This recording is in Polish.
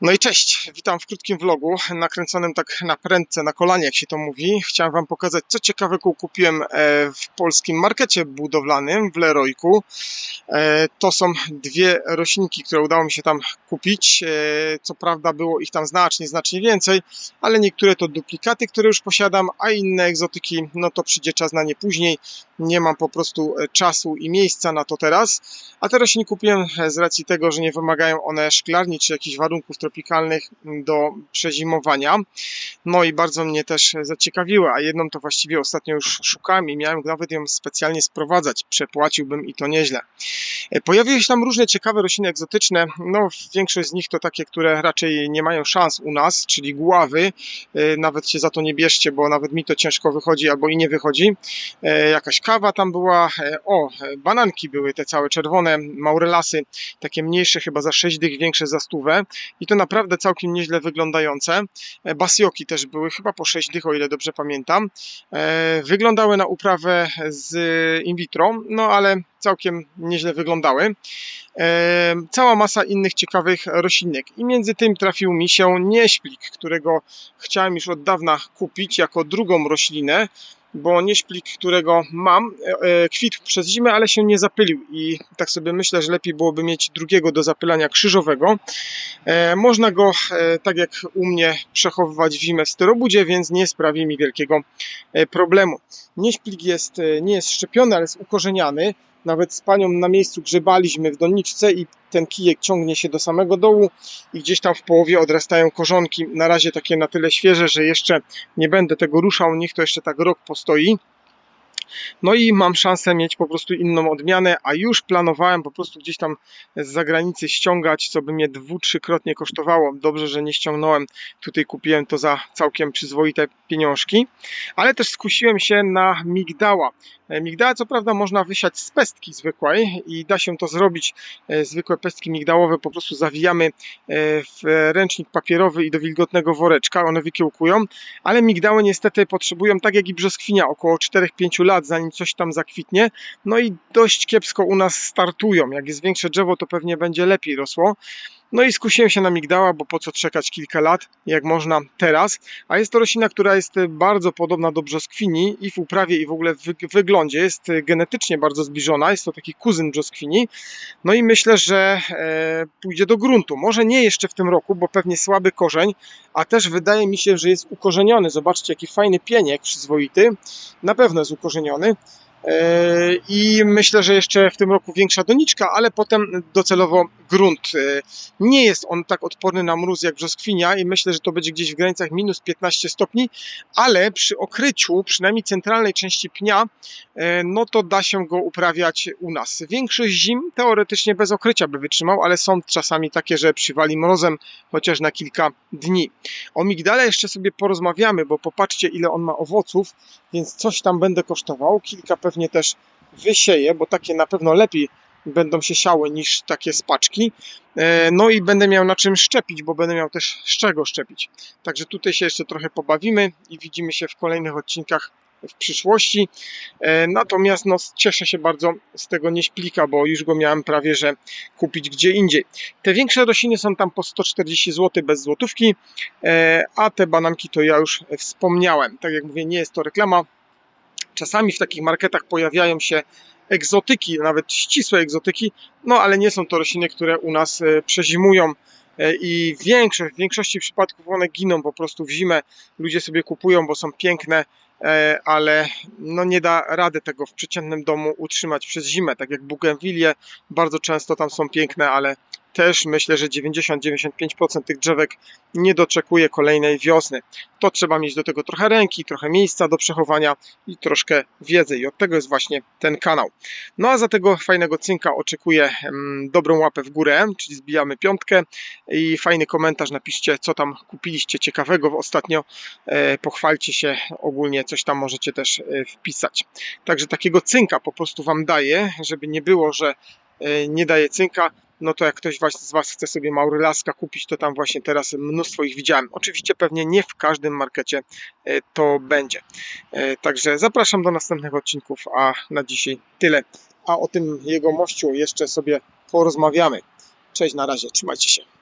No i cześć, witam w krótkim vlogu, nakręconym tak na prędce, na kolanie, jak się to mówi. Chciałem Wam pokazać, co ciekawego kupiłem e, w polskim markecie budowlanym w Leroyku. E, To są dwie roślinki, które udało mi się tam kupić. E, Co prawda było ich tam znacznie, znacznie więcej, ale niektóre to duplikaty, które już posiadam, a inne egzotyki, no to przyjdzie czas na nie później. Nie mam po prostu e, czasu i miejsca na to teraz. A te rośliny kupiłem e, z racji tego, że nie wymagają one szklarni czy jakichś warunków tropikalnych do przezimowania. No i bardzo mnie też zaciekawiły, a jedną to właściwie ostatnio już szukałem i miałem nawet ją specjalnie sprowadzać. Przepłaciłbym i to nieźle. E, Pojawiły się tam różne ciekawe rośliny egzotyczne. No, większość z nich to takie, które raczej nie mają szans u nas, czyli gławy. E, Nawet się za to nie bierzcie, bo nawet mi to ciężko wychodzi albo i nie wychodzi. E, Jakaś kawa tam była. E, O, e, bananki były te całe czerwone, maurelasy, takie mniejsze, chyba za 6 dych, większe za stówę. I to naprawdę całkiem nieźle wyglądające. E, Basioki też były, chyba po 6 dych, o ile dobrze pamiętam. Wyglądały na uprawę z in vitro, no ale całkiem nieźle wyglądały. Cała masa innych ciekawych roślinek. I między tym trafił mi się nieśplik, którego chciałem już od dawna kupić jako drugą roślinę, bo nieśplik, którego mam, e, e, kwitł przez zimę, ale się nie zapylił i tak sobie myślę, że lepiej byłoby mieć drugiego do zapylania krzyżowego. E, Można go, tak jak u mnie, przechowywać w zimę w styrobudzie, więc nie sprawi mi wielkiego problemu. Nieśplik jest, nie jest szczepiony, ale jest ukorzeniany. Nawet z panią na miejscu grzebaliśmy w doniczce i ten kijek ciągnie się do samego dołu i gdzieś tam w połowie odrastają korzonki. Na razie takie na tyle świeże, że jeszcze nie będę tego ruszał, niech to jeszcze tak rok postoi. No i mam szansę mieć po prostu inną odmianę, a już planowałem po prostu gdzieś tam z zagranicy ściągać, co by mnie dwu, trzykrotnie kosztowało. Dobrze, że nie ściągnąłem. Tutaj kupiłem to za całkiem przyzwoite pieniążki. Ale też skusiłem się na migdała. E, Migdała co prawda można wysiać z pestki zwykłej i da się to zrobić. E, Zwykłe pestki migdałowe po prostu zawijamy e, w ręcznik papierowy i do wilgotnego woreczka. One wykiełkują, ale migdały niestety potrzebują, tak jak i brzoskwinia, około 4-5 lat, zanim coś tam zakwitnie. No i dość kiepsko u nas startują. Jak jest większe drzewo, to pewnie będzie lepiej rosło. No i skusiłem się na migdała, bo po co czekać kilka lat, jak można teraz. A jest to roślina, która jest bardzo podobna do brzoskwini i w uprawie, i w ogóle w wy- wyglądzie. Jest genetycznie bardzo zbliżona. Jest to taki kuzyn brzoskwini. No i myślę, że e, pójdzie do gruntu. Może nie jeszcze w tym roku, bo pewnie słaby korzeń, a też wydaje mi się, że jest ukorzeniony. Zobaczcie, jaki fajny pieniek przyzwoity. Na pewno jest ukorzeniony. E, I myślę, że jeszcze w tym roku większa doniczka, ale potem docelowo grunt. E, Nie jest on tak odporny na mróz jak brzoskwinia i myślę, że to będzie gdzieś w granicach minus 15 stopni, ale przy okryciu, przynajmniej centralnej części pnia, e, no to da się go uprawiać u nas. Większość zim teoretycznie bez okrycia by wytrzymał, ale są czasami takie, że przywali mrozem chociaż na kilka dni. O migdale jeszcze sobie porozmawiamy, bo popatrzcie ile on ma owoców, więc coś tam będę kosztował. Kilka pewnie też wysieję, bo takie na pewno lepiej będą się siały niż takie spaczki. E, No i będę miał na czym szczepić, bo będę miał też z czego szczepić. Także tutaj się jeszcze trochę pobawimy i widzimy się w kolejnych odcinkach w przyszłości. E, Natomiast no, cieszę się bardzo z tego nieśplika, bo już go miałem prawie że kupić gdzie indziej. Te większe rośliny są tam po 140 zł bez złotówki, e, a te bananki to ja już wspomniałem. Tak jak mówię, nie jest to reklama. Czasami w takich marketach pojawiają się egzotyki, nawet ścisłe egzotyki, no ale nie są to rośliny, które u nas e, przezimują e, i większość, w większości przypadków one giną po prostu w zimę. Ludzie sobie kupują, bo są piękne, e, ale no nie da rady tego w przeciętnym domu utrzymać przez zimę. Tak jak bugenwilie, bardzo często tam są piękne, ale też myślę, że 90-95% tych drzewek nie doczekuje kolejnej wiosny. To trzeba mieć do tego trochę ręki, trochę miejsca do przechowania i troszkę wiedzy. I od tego jest właśnie ten kanał. No a za tego fajnego cynka oczekuję mm, dobrą łapę w górę, czyli zbijamy piątkę i fajny komentarz napiszcie, co tam kupiliście ciekawego ostatnio. E, pochwalcie się ogólnie, coś tam możecie też e, wpisać. Także takiego cynka po prostu Wam daję, żeby nie było, że nie daje cynka, no to jak ktoś z Was chce sobie Maurylaska kupić, to tam właśnie teraz mnóstwo ich widziałem. Oczywiście pewnie nie w każdym markecie e, to będzie. E, Także zapraszam do następnych odcinków, a na dzisiaj tyle. A o tym jego mościu jeszcze sobie porozmawiamy. Cześć, na razie, trzymajcie się.